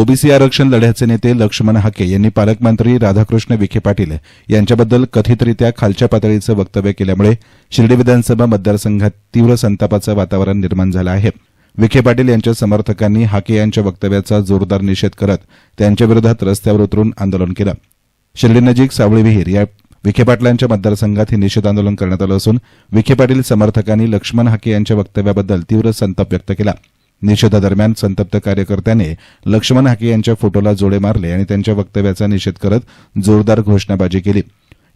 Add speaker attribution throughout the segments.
Speaker 1: OBC आरक्षण लढ्याचे नेते लक्ष्मण हाके यांनी पालकमंत्री राधाकृष्ण विखे पाटील यांच्याबद्दल कथितरित्या खालच्या पातळीचं वक्तव्य केल्यामुळे शिर्डी विधानसभा मतदारसंघात तीव्र संतापाचं वातावरण निर्माण झालं आहे. विखे पाटील यांच्या समर्थकांनी हाके यांच्या वक्तव्याचा जोरदार निषेध करत त्यांच्याविरोधात रस्त्यावर उतरून आंदोलन केलं. शिर्डीनजीक सावळी विहीर या विखे पाटलांच्या मतदारसंघात हे निषेध आंदोलन करण्यात आलं असून विखे पाटील समर्थकांनी लक्ष्मण हाके यांच्या वक्तव्याबद्दल तीव्र संताप व्यक्त केला. निषेधादरम्यान संतप्त कार्यकर्त्याने लक्ष्मण हाके यांच्या फोटोला जोडे मारले आणि त्यांच्या वक्तव्याचा निषेध करत जोरदार घोषणाबाजी केली.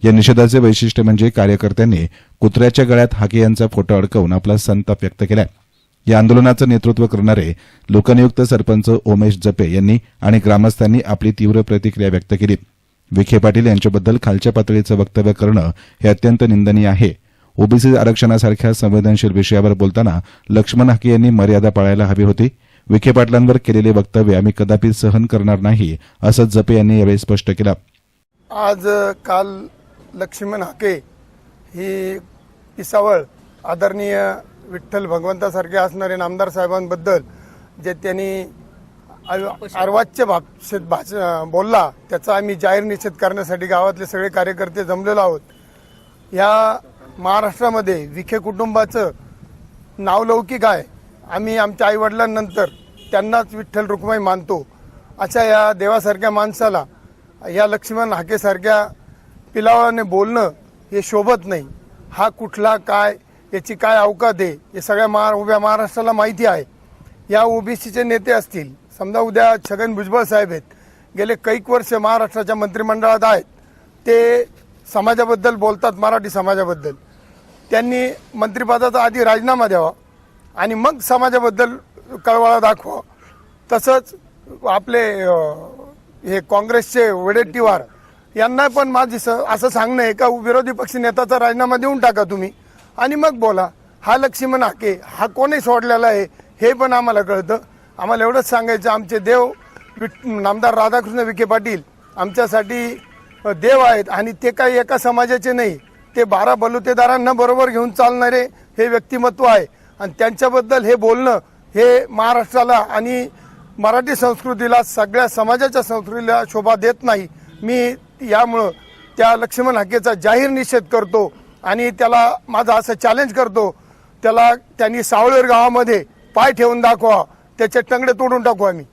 Speaker 1: या निषेधाचे वैशिष्ट्य म्हणजे कार्यकर्त्यांनी कुत्र्याच्या गळ्यात हाके यांचा फोटो अडकवून आपला संताप व्यक्त केला या आंदोलनाचं नेतृत्व करणारे लोकनियुक्त सरपंच ओमेश जपे यांनी आणि ग्रामस्थांनी आपली तीव्र प्रतिक्रिया व्यक्त केली. विखे पाटील यांच्याबद्दल खालच्या पातळीचं वक्तव्य करणं हे अत्यंत निंदनीय आहे. ओबीसी आरक्षणासारख्या संवेदनशील विषयावर बोलताना लक्ष्मण हाके यांनी मर्यादा पाळायला हवी होती. विखे पाटलांवर केलेले वक्तव्य आम्ही कदापि सहन करणार नाही असं जपे यांनी यावेळी स्पष्ट केलं.
Speaker 2: आज काल लक्ष्मण हाके ही पिसावळ आदरणीय विठ्ठल भगवंतासारखे असणारे नामदार साहेबांबद्दल जे त्यांनी अर्वाच्य भाषेत भाष बोलला त्याचा आम्ही जाहीर निषेध करण्यासाठी गावातले सगळे कार्यकर्ते जमलेलो आहोत. या महाराष्ट्रामध्ये विखे कुटुंबाचं नावलौकिक आहे. आम्ही आमच्या आईवडिलांनंतर त्यांनाच विठ्ठल रुक्माई मानतो. अशा या देवासारख्या माणसाला या लक्ष्मण हाकेसारख्या पिलावाने बोलणं हे शोभत नाही. हा कुठला काय याची काय अवकात आहे हे सगळ्या महा उभ्या महाराष्ट्राला माहिती आहे. या ओबीसीचे नेते असतील समजा उद्या छगन भुजबळ साहेब आहेत गेले कैक वर्ष महाराष्ट्राच्या मंत्रिमंडळात आहेत ते समाजाबद्दल बोलतात मराठी समाजाबद्दल. त्यांनी मंत्रिपदाचा आधी राजीनामा द्यावा आणि मग समाजाबद्दल कळवाळा दाखवा. तसंच आपले हे काँग्रेसचे वडेट्टीवार यांना पण माझी स- असं सांगणं आहे का विरोधी पक्ष नेत्याचा राजीनामा देऊन टाका तुम्ही. आणि मग बोला हा लक्ष्मण हाके हा कोणी सोडलेला आहे हे पण आम्हाला कळतं. आम्हाला एवढंच सांगायचं आमचे देव विठ- नामदार राधाकृष्ण विखे पाटील आमच्यासाठी देव आहेत आणि ते काही एका समाजाचे नाही. ते बारा बलुतेदारांना बरोबर घेऊन चालणारे हे व्यक्तिमत्व आहे. आणि त्यांच्याबद्दल हे बोलणं हे महाराष्ट्राला आणि मराठी संस्कृतीला सगळ्या समाजाच्या संस्कृतीला शोभा देत नाही. मी यामुळं त्या लक्ष्मण हाकेचा जाहीर निषेध करतो आणि त्याला माझं असं चॅलेंज करतो. त्याला त्यांनी सावळेर गावामध्ये पाय ठेवून दाखवा. त्याचे टंगडे तोडून टाकू आम्ही.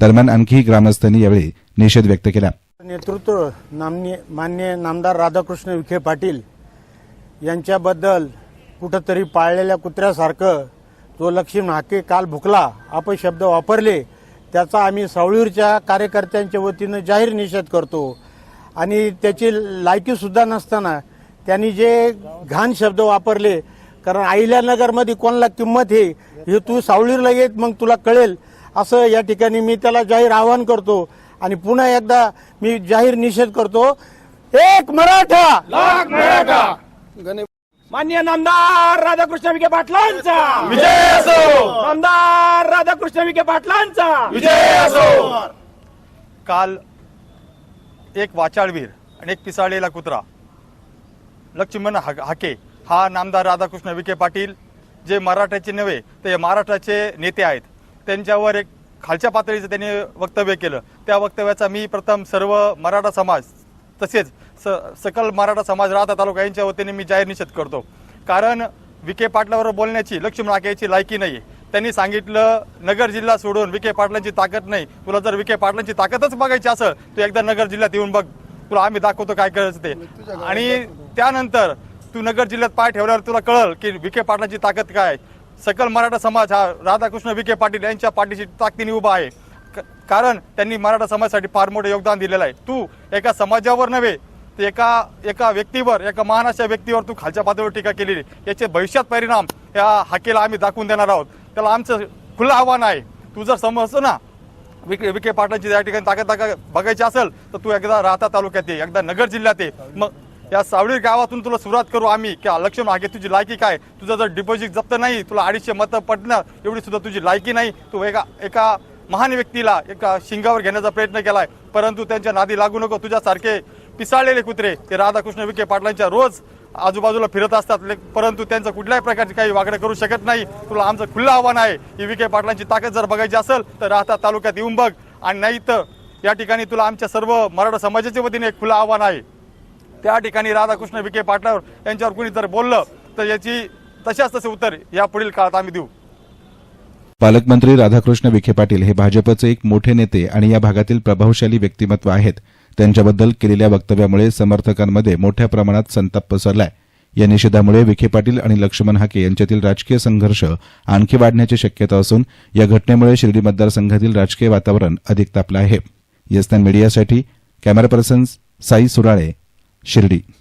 Speaker 1: दरम्यान आणखी ग्रामस्थांनी यावेळी निषेध व्यक्त केला.
Speaker 3: नेतृत्व नामनी मान्य नामदार राधाकृष्ण विखे पाटील यांच्याबद्दल कुठंतरी पाळलेल्या कुत्र्यासारखं जो लक्ष्मण हाके काल भुकला अपशब्द वापरले त्याचा आम्ही सावळीरच्या कार्यकर्त्यांच्या वतीनं जाहीर निषेध करतो. आणि त्याची लायकी सुद्धा नसताना त्यांनी जे घाण शब्द वापरले कारण अहिल्यानगरमध्ये कोणाला किंमत आहे हे तू सावळीरला येत मग तुला कळेल. असं या ठिकाणी मी त्याला जाहीर आवाहन करतो. आणि पुन्हा एकदा मी जाहीर निषेध करतो एक मराठा!
Speaker 4: लाख मराठा! मान्य नामदार राधाकृष्ण विखे पाटलांचा! विजय असो! नामदार राधाकृष्ण विखे पाटलांचा! विजय असो!
Speaker 5: काल एक वाचाळवीर आणि एक पिसाळलेला कुत्रा लक्ष्मण हा- हाके हा नामदार राधाकृष्ण विखे पाटील जे मराठ्याचे नव्हे ते महाराष्ट्राचे नेते आहेत. त्यांच्यावर एक खालच्या पातळीचं त्यांनी वक्तव्य केलं. त्या वक्तव्याचा मी प्रथम सर्व मराठा समाज तसेच स सकल मराठा समाज राहता तालुका यांच्या वतीने मी जाहीर निषेध करतो. कारण विखे पाटलावर बोलण्याची लक्ष्मण हाके याची लायकी नाही त्यांनी सांगितलं नगर जिल्हा सोडून विखे पाटलांची ताकद नाही. तुला जर विखे पाटलांची ताकदच बघायची असेल तू एकदा नगर जिल्ह्यात येऊन बघ. तुला आम्ही दाखवतो काय करायचं ते. आणि त्यानंतर तू नगर जिल्ह्यात पाय ठेवल्यावर तुला कळल की विखे पाटलांची ताकद काय. आहे. सकल मराठा समाज हा राधाकृष्ण विखे पाटील यांच्या पाठीशी ताकदीने उभा आहे. क- कारण त्यांनी मराठा समाजासाठी फार मोठं योगदान दिलेलं आहे. तू एका समाजावर नव्हे तर एका एका व्यक्तीवर एका महान अशा व्यक्तीवर तू खालच्या पातळीवर टीका केलेली याचे भविष्यात परिणाम या हाकेला आम्ही दाखवून देणार आहोत. त्याला आमचं खुलं आव्हान आहे. तू जर समजतो ना विखे विखे पाटलांची या ठिकाणी ताकद ताकद बघायची असेल तर तू एकदा राहता तालुक्यात ये एकदा नगर जिल्ह्यात ये. मग या सावळी गावातून तुला सुरुवात करू आम्ही. की लक्ष मागे तुझी लायकी काय? तुझं जर डिपॉझिट जप्त नाही तुला अडीचशे मतं पडणार एवढी सुद्धा तुझी लायकी नाही. तू एका एका महान व्यक्तीला एका शिंगावर घेण्याचा प्रयत्न केलाय. परंतु त्यांच्या नादी लागू नको तुझ्यासारखे पिसाळलेले कुत्रे ते राधाकृष्ण विखे पाटलांच्या रोज आजूबाजूला फिरत असतात. परंतु त्यांचं कुठल्याही प्रकारची काही वागणं करू शकत नाही. तुला आमचं खुलं आव्हान आहे. की विखे पाटलांची ताकद जर बघायची असेल तर राहता तालुक्यात येऊन बघ. आणि नाही तर या ठिकाणी तुला आमच्या सर्व मराठा समाजाच्या वतीने एक खुलं आव्हान आहे. त्या ठिकाणी राधाकृष्ण विखे पाटलावर यांच्यावर कुणी जर बोललं तर याची तशाच तसे उत्तर या पुढील काळात आम्ही देऊ.
Speaker 1: पालकमंत्री राधाकृष्ण विखे पाटील हे भाजपचे एक मोठे नेते आणि या भागातील प्रभावशाली व्यक्तिमत्व आहेत. त्यांच्याबद्दल केलेल्या वक्तव्यामुळे समर्थकांमध्ये मोठ्या प्रमाणात संताप पसरलाय. या निषेधामुळे विखे पाटील आणि लक्ष्मण हाके यांच्यातील राजकीय संघर्ष आणखी वाढण्याची शक्यता असून या घटनेमुळे शिर्डी मतदारसंघातील राजकीय वातावरण अधिक तापलं आहे. यस्तान मीडियासाठी कॅमेरा पर्सन साई सुराळे शिर्डी